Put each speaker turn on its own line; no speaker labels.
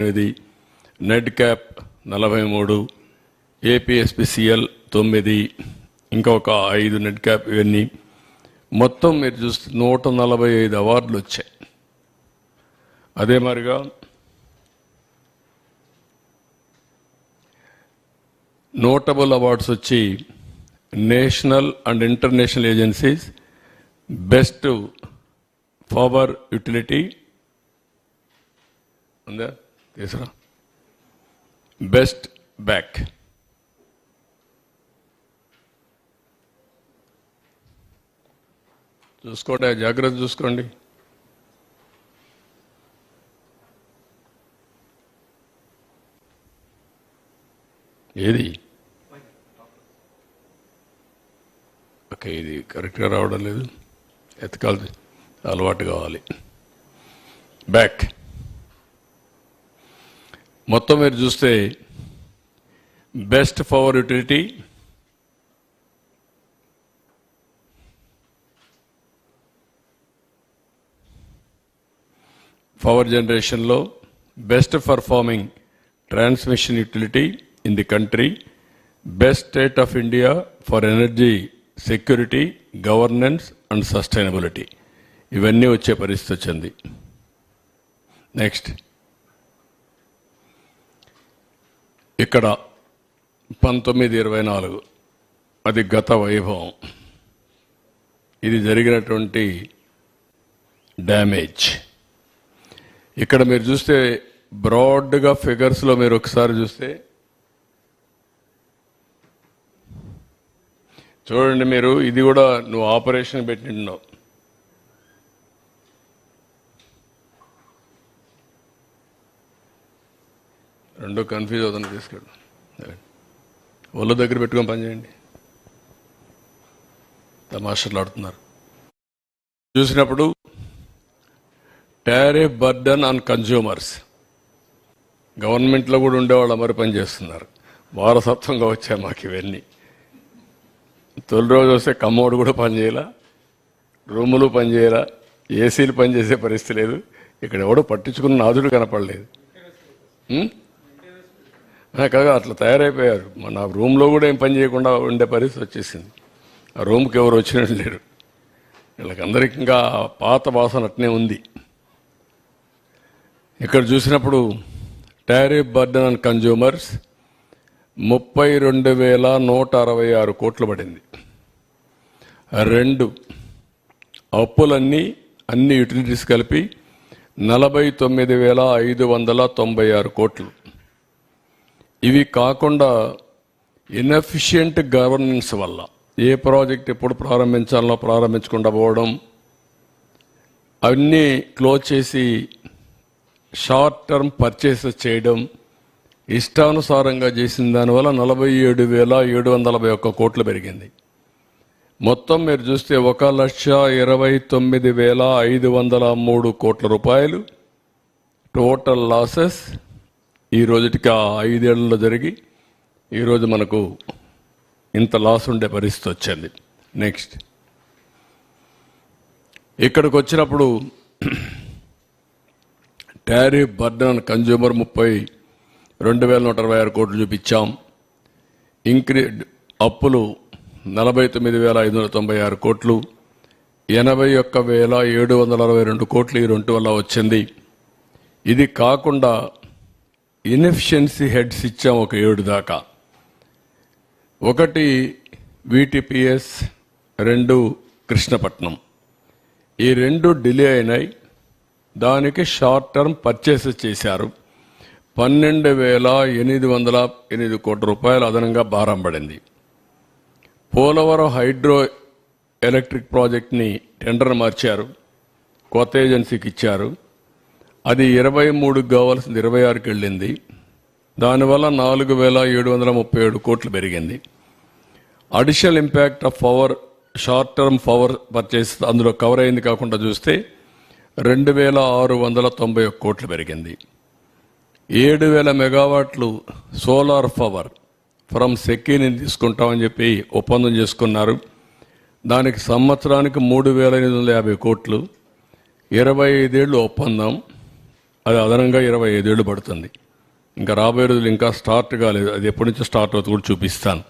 ఎనిమిది net cap నలభై మూడు ఏపీఎస్పిసిఎల్ తొమ్మిది ఇంకొక ఐదు నెట్ క్యాప్ ఇవన్నీ. మొత్తం మీరు చూస్తే నూట నలభై ఐదు అవార్డులు వచ్చాయి. అదే మరిగా నోటబుల్ అవార్డ్స్ వచ్చి national and international agencies best power utility ఉందా? తీసురా బెస్ట్ బ్యాక్ చూసుకోండి జాగ్రత్త చూసుకోండి. ఏది? ఓకే ఇది కరెక్ట్గా రావడం లేదు. ఎతకాలి అలవాటు కావాలి. బ్యాక్ మొత్తం మీరు చూస్తే బెస్ట్ పవర్ యూటిలిటీ పవర్ జనరేషన్లో best performing transmission utility in the country best state of India for energy security governance and sustainability ఇవన్నీ వచ్చే పరిస్థితి వచ్చింది. నెక్స్ట్ ఇక్కడ పంతొమ్మిది ఇరవై నాలుగు. అది గత వైభవం. ఇది జరిగినటువంటి డ్యామేజ్. ఇక్కడ మీరు చూస్తే బ్రాడ్గా ఫిగర్స్లో మీరు ఒకసారి చూస్తే చూడండి మీరు ఇది కూడా నువ్వు ఆపరేషన్ పెట్టినావు రెండు కన్ఫ్యూజ్ అవుతుంది తీసుకెళ్ళు. ఒళ్ళు దగ్గర పెట్టుకొని పని చేయండి. ఆడుతున్నారు. చూసినప్పుడు టారిఫ్ బర్డన్ ఆన్ కన్జ్యూమర్స్ గవర్నమెంట్లో కూడా ఉండేవాళ్ళు మరి పని చేస్తున్నారు. వారసత్వంగా వచ్చాయి మాకు ఇవన్నీ. తొలి రోజు వస్తే కమ్మోడు కూడా పనిచేయాల రూములు పనిచేయాల ఏసీలు పనిచేసే పరిస్థితి లేదు. ఇక్కడ ఎవడో పట్టించుకున్న నాదుడు కనపడలేదు. కాగా అట్లా తయారైపోయారు. మన రూమ్లో కూడా ఏం పని చేయకుండా ఉండే పరిస్థితి వచ్చేసింది. ఆ రూమ్కి ఎవరు వచ్చినట్టు లేరు. వీళ్ళకందరికీ ఇంకా పాత వాసన అట్నే ఉంది. ఇక్కడ చూసినప్పుడు టారిఫ్ బర్డన్ అండ్ కన్జ్యూమర్స్ ముప్పై రెండు వేల నూట అరవై ఆరు కోట్లు పడింది. రెండు అప్పులన్నీ అన్ని యూటిలిటీస్ కలిపి నలభై తొమ్మిది వేల ఐదు వందల తొంభై ఆరు కోట్లు. ఇవి కాకుండా ఇన్ఎఫిషియంట్ గవర్నెన్స్ వల్ల ఏ ప్రాజెక్ట్ ఎప్పుడు ప్రారంభించాలో ప్రారంభించకుండా పోవడం అవన్నీ క్లోజ్ చేసి షార్ట్ టర్మ్ పర్చేసెస్ చేయడం ఇష్టానుసారంగా చేసిన దానివల్ల నలభై ఏడు వేల ఏడు వందల ఒక్క కోట్లు పెరిగింది. మొత్తం మీరు చూస్తే ఒక లక్ష ఇరవై తొమ్మిది వేల ఐదు వందల మూడు కోట్ల రూపాయలు. టోటల్ లాసెస్ ఈ రోజుటికి ఆ ఐదేళ్ళలో జరిగి ఈరోజు మనకు ఇంత లాస్ ఉండే పరిస్థితి వచ్చింది. నెక్స్ట్ ఇక్కడికి వచ్చినప్పుడు టారిఫ్ బర్డన్ కన్జ్యూమర్ ముప్పై రెండు వేల నూట అరవై ఆరు కోట్లు చూపించాం. ఇంక్రీ అప్పులు నలభై తొమ్మిది వేల ఐదు వందల తొంభై ఆరు కోట్లు. ఎనభై ఒక్క వేల ఏడు వందల అరవై రెండు కోట్లు ఈ రెండు వల్ల వచ్చింది. ఇది కాకుండా ఇన్ఎఫిషియన్సీ హెడ్స్ ఇచ్చాం ఒక ఏడు దాకా. ఒకటి విటిపిఎస్ రెండు కృష్ణపట్నం. ఈ రెండు డిలే అయినాయి. దానికి షార్ట్ టర్మ్ పర్చేసెస్ చేశారు. పన్నెండు వేల ఎనిమిది వందల ఎనిమిది కోట్ల రూపాయలు అదనంగా భారం పడింది. పోలవరం హైడ్రో ఎలక్ట్రిక్ ప్రాజెక్ట్ని టెండర్ మార్చారు. కొత్త ఏజెన్సీకి ఇచ్చారు. అది ఇరవై మూడుకి కావాల్సింది ఇరవై ఆరుకి వెళ్ళింది. దానివల్ల నాలుగు వేల ఏడు వందల ముప్పై ఏడు కోట్లు పెరిగింది. Additional impact of power short term power purchase అందులో కవర్ అయింది కాకుండా చూస్తే రెండు వేల ఆరు వందల తొంభై ఒక్క కోట్లు పెరిగింది. ఏడు వేల మెగావాట్లు సోలార్ పవర్ ఫ్రమ్ సెకీని తీసుకుంటామని చెప్పి ఒప్పందం చేసుకున్నారు. దానికి సంవత్సరానికి మూడు వేల ఎనిమిది వందల యాభై కోట్లు. ఇరవై ఐదేళ్ళు ఒప్పందం. అది అదనంగా ఇరవై ఐదేళ్ళు పడుతుంది. ఇంకా రాబోయే రోజులు ఇంకా స్టార్ట్ కాలేదు. అది ఎప్పటి నుంచి స్టార్ట్ అవుతుంది కూడా చూపిస్తాను.